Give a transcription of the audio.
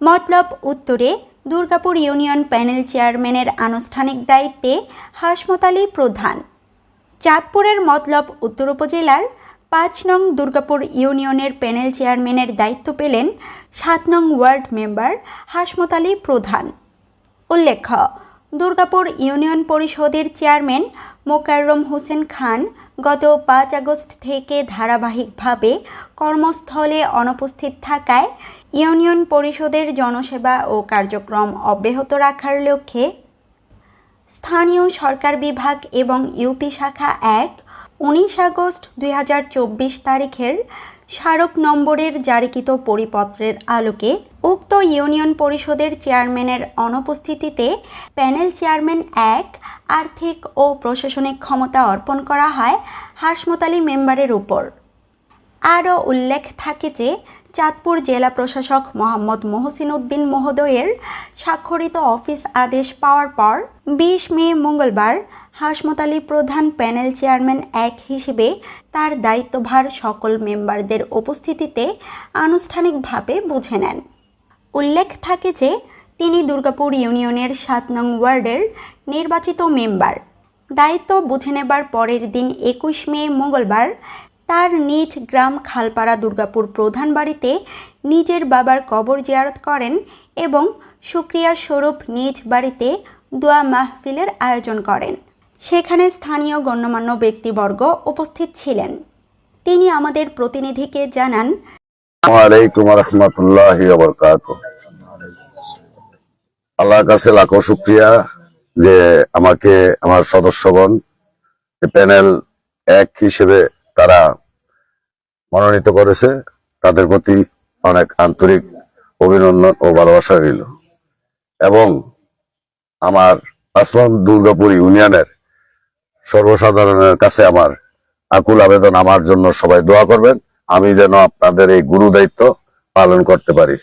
মতলব উত্তরে Durgapur union panel চেয়ারম্যানের আনুষ্ঠানিক দায়িত্বে হাসমত আলী প্রধান। চাঁদপুরের মতলব উত্তর উপজেলার পাঁচ নং দুর্গাপুর ইউনিয়নের প্যানেল চেয়ারম্যানের দায়িত্ব পেলেন সাত নং ওয়ার্ড মেম্বার হাসমত আলী প্রধান। উল্লেখ্য, দুর্গাপুর ইউনিয়ন পরিষদের চেয়ারম্যান মোকাররম হোসেন খান গত পাঁচ আগস্ট থেকে ধারাবাহিকভাবে কর্মস্থলে অনুপস্থিত থাকায় ইউনিয়ন পরিষদের জনসেবা ও কার্যক্রম অব্যাহত রাখার লক্ষ্যে স্থানীয় সরকার বিভাগ এবং ইউপি শাখা এক উনিশ আগস্ট দুই হাজার চব্বিশ তারিখের স্মারক নম্বরের জারিকৃত পরিপত্রের আলোকে উক্ত ইউনিয়ন পরিষদের চেয়ারম্যানের অনুপস্থিতিতে প্যানেল চেয়ারম্যান এক আর্থিক ও প্রশাসনিক ক্ষমতা অর্পণ করা হয় হাসমতালি মেম্বারের উপর। আরও উল্লেখ থাকে যে চাঁদপুর জেলা প্রশাসক মোহাম্মদ মহসিন উদ্দিন মহোদয়ের স্বাক্ষরিত অফিস আদেশ পাওয়ার পর বিশ মে মঙ্গলবার হাসমত আলী প্রধান প্যানেল চেয়ারম্যান এক হিসেবে তার দায়িত্বভার সকল মেম্বারদের উপস্থিতিতে আনুষ্ঠানিকভাবে বুঝে নেন। উল্লেখ থাকে যে, তিনি দুর্গাপুর ইউনিয়নের সাত নং ওয়ার্ডের নির্বাচিত মেম্বার। দায়িত্ব বুঝে নেবার পরের দিন একুশ মে মঙ্গলবার তার নিজ গ্রাম খালপাড়া দুর্গাপুর প্রধান বাড়িতে নিজের বাবার কবর জিয়ারত করেন এবং সুক্রিয়া স্বরূপ নিজ বাড়িতে দোয়া মাহফিলের আয়োজন করেন। সেখানে স্থানীয় গণ্যমান্য ব্যক্তিবর্গ উপস্থিত ছিলেন। তিনি আমাদের প্রতিনিধিকে জানান আল্লাহর কাছে লাখো শুক্রিয়া যে আমাকে, আমার সদস্যগণ প্যানেল এক হিসেবে তারা মনোনীত করেছে, তাদের প্রতি অনেক আন্তরিক অভিনন্দন ও ভালোবাসা রইল। এবং আমার আসমান দুর্গাপুর ইউনিয়নের সর্বসাধারণের কাছে আমার আকুল আবেদন, আমার জন্য সবাই দোয়া করবেন। আমি যেন আপনাদের এই গুরু দায়িত্ব পালন করতে পারি।